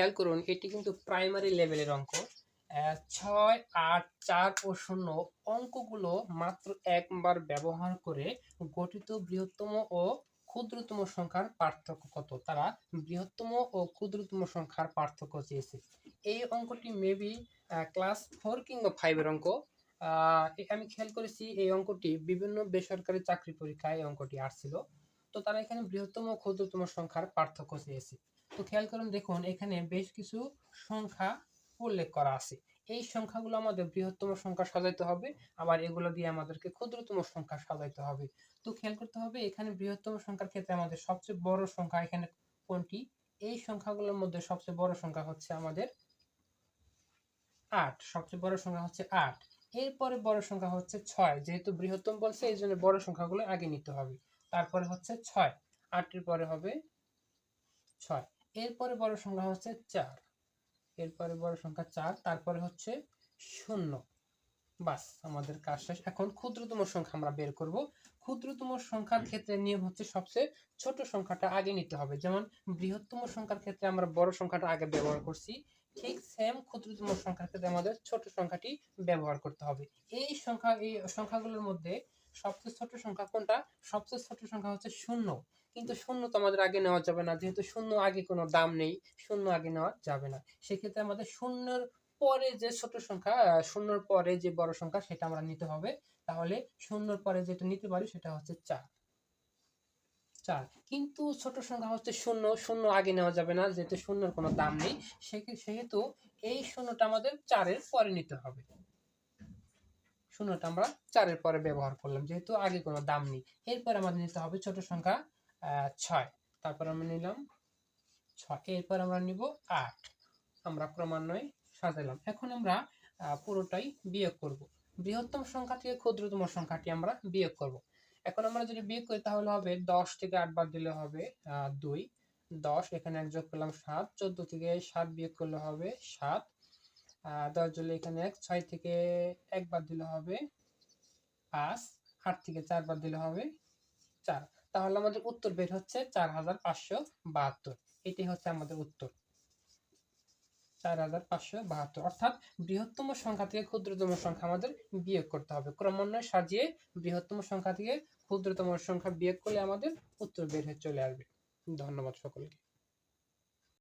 খেয়াল করুন, এটি কিন্তু প্রাইমারি লেভেলের অঙ্ক। ছয়, আট, চার ও শূন্য অঙ্কগুলো মাত্র একবার ব্যবহার করে গঠিত বৃহত্তম ও ক্ষুদ্রতম সংখ্যার পার্থক্য কত? তারা বৃহত্তম ও ক্ষুদ্রতম সংখ্যার পার্থক্য চেয়েছে। এই অঙ্কটি মেবি ক্লাস ফোর কিংবা ফাইভের অঙ্ক। আমি খেয়াল করেছি এই অঙ্কটি বিভিন্ন বেসরকারি চাকরি পরীক্ষায় এই অঙ্কটি আসছিল। তো তারা এখানে বৃহত্তম ও ক্ষুদ্রতম সংখ্যার পার্থক্য চেয়েছে তো খেয়াল করুন, দেখুন, এখানে বেশ কিছু সংখ্যা উল্লেখ করা আছে। এই সংখ্যাগুলো আমাদের বৃহত্তম সংখ্যা সাজাইতে হবে, আবার এগুলো দিয়ে আমাদেরকে ক্ষুদ্রতম সংখ্যা সাজাইতে হবে। তো খেয়াল করতে হবে, এখানে বৃহত্তম সংখ্যার ক্ষেত্রে আমাদের সবচেয়ে বড় সংখ্যা এখানে কোনটি? এই সংখ্যাগুলোর মধ্যে সবচেয়ে বড় সংখ্যা হচ্ছে আমাদের আট। সবচেয়ে বড় সংখ্যা হচ্ছে আট। এরপরে বড় সংখ্যা হচ্ছে ছয়, যেহেতু বৃহত্তম বলছে, এই জন্য বড় সংখ্যাগুলো আগে নিতে হবে। তারপরে হচ্ছে ছয়। আটের পরে হবে ছয়। এরপরে বড় সংখ্যা হচ্ছে চার। এরপরে বড় সংখ্যা চার, তারপরে হচ্ছে শূন্য। বাস, আমাদের কাজ শেষ। এখন ক্ষুদ্রতম সংখ্যা আমরা বের করব। ক্ষুদ্রতম সংখ্যার ক্ষেত্রে নিয়ম হচ্ছে সবচেয়ে ছোট সংখ্যাটা আগে নিতে হবে। যেমন বৃহত্তম সংখ্যার ক্ষেত্রে আমরা বড় সংখ্যাটা আগে ব্যবহার করছি, ঠিক সেম ক্ষুদ্রতম সংখ্যার ক্ষেত্রে আমাদের ছোট সংখ্যাটি ব্যবহার করতে হবে। এই সংখ্যা, এই সংখ্যাগুলোর মধ্যে সবচেয়ে ছোট সংখ্যা কোনটা? সবচেয়ে ছোট সংখ্যা হচ্ছে শূন্য। কিন্তু শূন্য তো আমাদের আগে নেওয়া যাবে না। যেহেতু শূন্য আগে কোনো দাম নেই, শূন্য আগে নেওয়া যাবে না। সেক্ষেত্রে আমাদের শূন্যর পরে যে ছোট সংখ্যা শূন্যর পরে যে বড় সংখ্যা, সেটা আমরা নিতে হবে। তাহলে শূন্যর পরে যেটা নিতে পারি, সেটা হচ্ছে চার। চার। কিন্তু ছোট সংখ্যা হচ্ছে শূন্য। শূন্য আগে নেওয়া যাবে না, যেহেতু শূন্যর কোনো দাম নেই সেহেতু এই শূন্যটা আমাদের চারের পরে নিতে হবে। শূন্যটা আমরা চারের পরে ব্যবহার করলাম, যেহেতু আগে কোনো দাম নেই। এরপর আমাদের নিতে হবে ছোট সংখ্যা ছয়। তারপর আমরা নিলাম ছয় এরপর আমরা নিব আট। আমরা ক্রমান্বয়ে সাজালাম। এখন আমরা পুরোটাই বিয়োগ করব। বৃহত্তম সংখ্যা থেকে ক্ষুদ্রতম সংখ্যাটি আমরা বিয়োগ করব। এখন আমরা যদি বিয়োগ করি, তাহলে হবে দশ থেকে আট বাদ দিলে হবে দুই। দশ, এখানে এক যোগ করলাম সাত। চোদ্দ থেকে সাত বিয়োগ করলে হবে সাত। দশ দিলে এখানে এক, ছয় থেকে এক বাদ দিলে হবে পাঁচ, আট থেকে চার বাদ দিলে হবে চার। তাহলে আমাদের উত্তর বের হচ্ছে চার হাজার পাঁচশো বাহাত্তর। এটি হচ্ছে আমাদের উত্তর। চার হাজার পাঁচশো বাহাত্তর। অর্থাৎ বৃহত্তম সংখ্যা থেকে ক্ষুদ্রতম সংখ্যা আমাদের বিয়োগ করতে হবে। ক্রমান্বয়ে সাজিয়ে বৃহত্তম সংখ্যা থেকে ক্ষুদ্রতম সংখ্যা বিয়োগ করলে আমাদের উত্তর বের হয়ে চলে আসবে। ধন্যবাদ সকলকে।